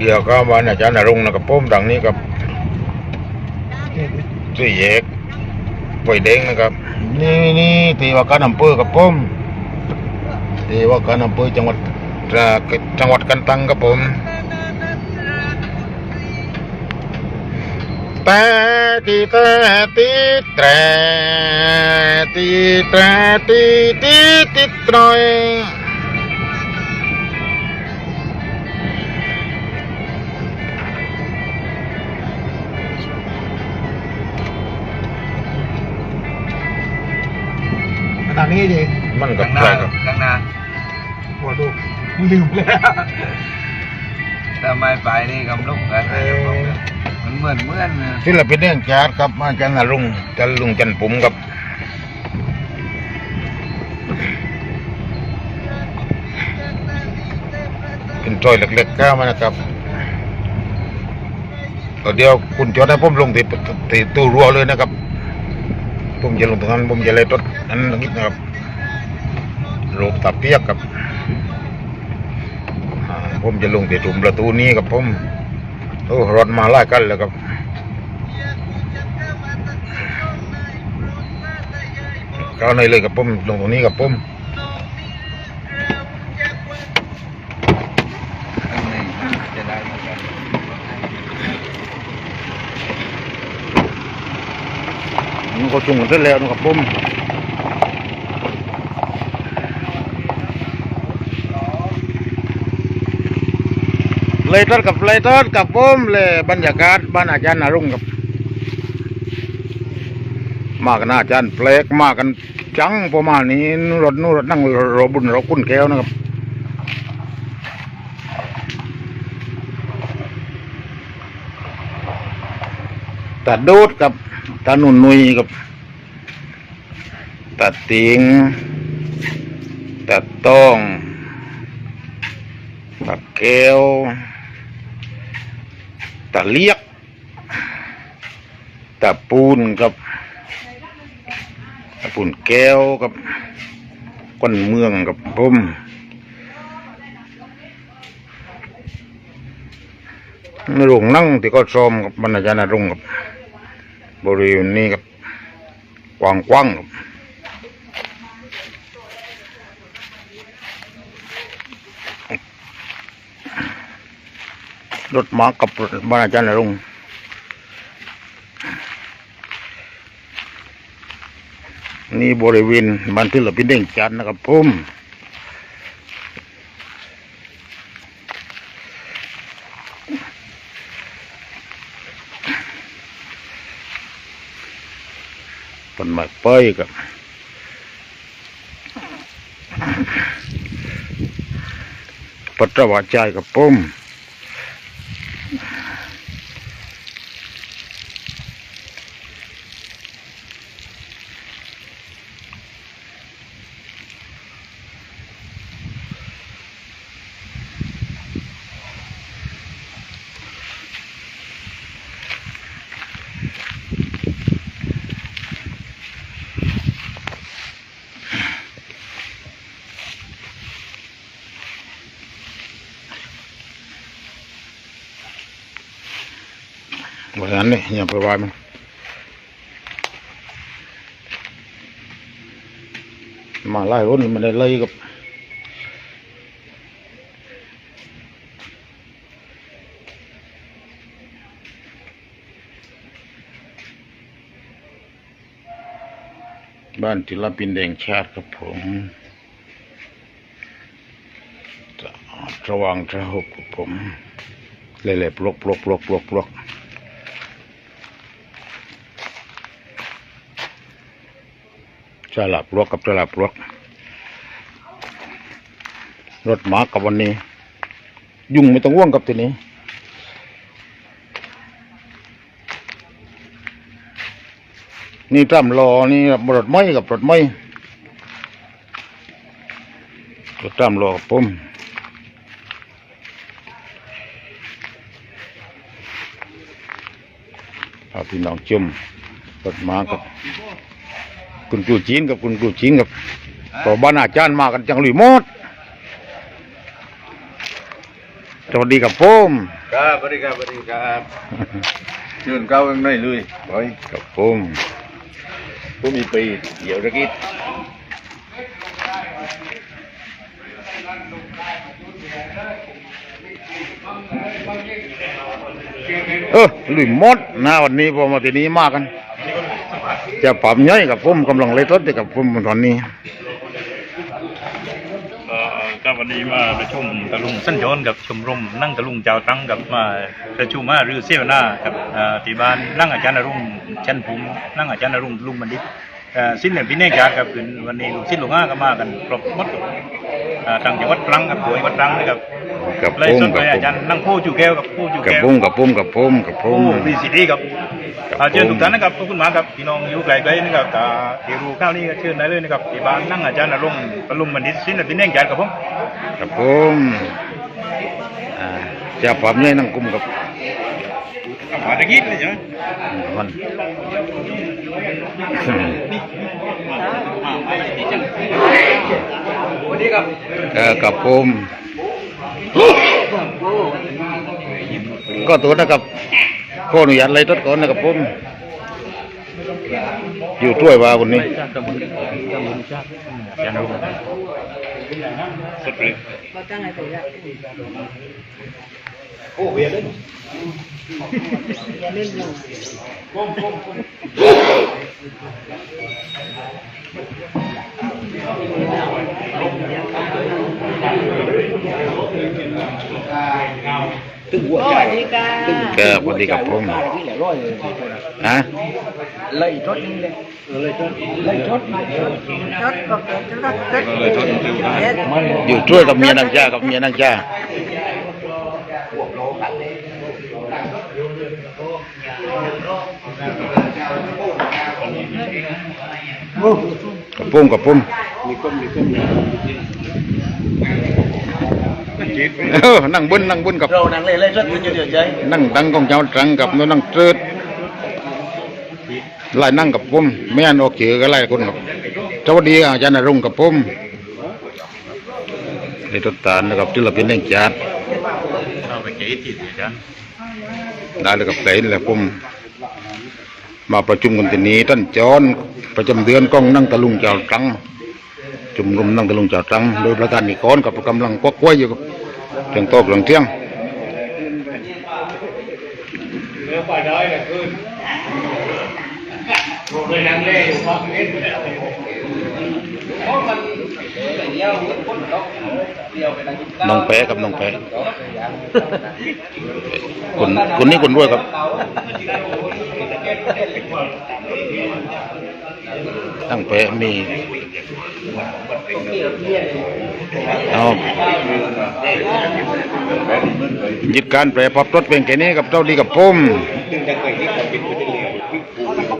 เดียวก็วันอาจารย์นรงค์นะครับผมดังนี้กับสี่แยกปล่อยเด้งนะครับ นี่นี่ตีว่าการอำเภอกับผมตีว่าการอำเภอจังหวัดจังหวัดกันตังครับผมแต่ตีแต่ตีแต่ตีแต่ตีตีตีตรอย นาดนี้เองมันกับข้างหใครน้าครับข้างหน้าหัวดูลืมเลยถ้าไม่ไปนี่กำลุกกันมันเหมือนเหมือนนะศิลปินเรื่องจาดครับอาจารย์นรงค์จันลุงจันปุ๋มครับเป็นซอยเล็กๆก้ามานะครับเดี๋ยวคุณจอดให้ผมลงที่ที่ตู้รัวเลยนะครับ ผมจะลงตรงนั้นผมจะเลยรถอันนิดนะครับลงตะเปียกครับผมจะลงที่ถุมประตูนี้ครับผมโอ้รถมาไล่กันแล้วครับเข้าในเลยกับผมลงตรงนี้กับผม ข้างในจะได้เหมือนกัน มันก็จุงกันเสร็จแล้วนะครับผมเลยทอดกับเลยทอดกับผมเลยบรรยากาศบ้านอาจารย์นารุ่งครับ มากันอาจารย์แปลกมากันจังประมาณนี้รถนู่นรถนั่งรถบุญรถกุ้นแก้วนะครับตาดูดกับ ตาหนุนนุยกับตาติงตาต้องตาแก้วตาเลียกตาปูนกับตาปูนแก้วกับก้อนเมืองกับผมในโรงนั่งที่ก็ซ้อมกับ บรรณาจารย์นรงค์กับ บริเวณนี้กับกว้างกว้างๆรถม้ากับบรรณาจารย์นรงนี่บริเวณบ้านที่เราพินเด้งจันนะครับผม ต้นไม้ วาจายกับผมวันนั้นเนี่ยอย่าไปวายมันมาไล่รถมันได้เลยกับบ้านศิลปินแดงชาติครับผมระวังจะหกกับผม เละๆปลกปลกปลกปลกปลก สลับลวกกับสลับลวก รถหมากับวันนี้ ยุ่งไม่ต้องว่วงกับทีนี้นี่ตำรอนี่รถไม้กับรถไม้รถตำรอกับผมเอาพี่น้องจุ่มรถมากับ คุณครูจีนกับคุณครูจีนกับต่อบ้านอาจารย์มากันจังหลีหมดสวัสดีกับผมครับสวัสดีครับสวัสดีครับเชิญเข้าข้างในเลยไปกับผมผู้มีปีเดี๋ยวตะกี้เออลุยมดนะวันนี้พอมาทีนี้มากัน จะปรับย่อยกับผมกำลังเลยทดกับผมตอนนี้ก็วันนี้มาประชุมตะลุงสั้นย้อนกับชมรมนั่งตะลุงเจ้าตั้งกับมาประชุมมารือเสวนากับที่บ้านนั่งอาจารย์นรุ่งชันภูมินั่งอาจารย์นรุ่งลุงบัณฑิตสิ้นเดือนพี่เนกจากกับวันนี้ลูกสิ้นลูกห้าก็มากันครบหมด ทางจังหวัดตรังกับป่วยวัดตรังนะครับกับไล่ผมสดกับไปผอามจารย์นั่งโพจูแก้วกับโพจูกับแก้วผมกับผมกับผมกับผโอ้มมีสิทธิ์ครับครับอ่าเชิญผมทุกท่านนะครับขอบคุณมากครับพี่น้องอยู่ไกลๆนะครับอ่าที่รู้ข้าวนี้ก็เชิญได้เลยนะครับที่บ้านนั่งอาจารย์นรุ่งตะลุงบัณฑิตสิ้นเดือนพี่เนกจากกับผม กับผมอ่าจะปรับย่อยนั่งกลุ่มกับมาตะกี้เลยใช่ไหมมันวันนี้ครับ เออกับผมก็ตัวนะครับขออนุญาตเลยทดก่อนนะครับผมอยู่ช่วยว่าคนนี้อาจาร ย์นรุ่งสดเลยโอ้เวียนเลยแกสวัสดีครับผมฮะเลยทดนี่เลยเลยทดเลยทดอยู่ช่วยกับเมียนางจ้ากับเมียนางจ้า กับผมกับผมเออนั่งบนนั่งบนกับเรานั่งเลยเลยทดมันจะเดือดใจนั่งตังของเจ้าตรังกับนั่งเจิดไล่นั่งกับผมไม่อันออกเจือก็ไล่คนกับสวัสดีอาจารย์นรงกับผมในต้นตาลนะครับที่เราเป็นแรงจัดเอาไปเกยติดอาจารย์ ได้เลยกับเต้แหละผมมาประชุมกันที่นี้ท่านจอนประจำเดือนก้องนั่งตะลุงเจ้าตรังจุมรุมนั่งตะลุงเจ้าตรังโดยประธานนิกรกับกำลังกวักไว้อยู่เทียงโต๊ะเรื่องเที่ยง น้องแปะกับน้องแปะคนคนนี้คนรวยครับตั้งแปะมีเอายึดการแปรพับรถเป็นแค่นี้กับเจ้าดีกับผมดึงจากไปที่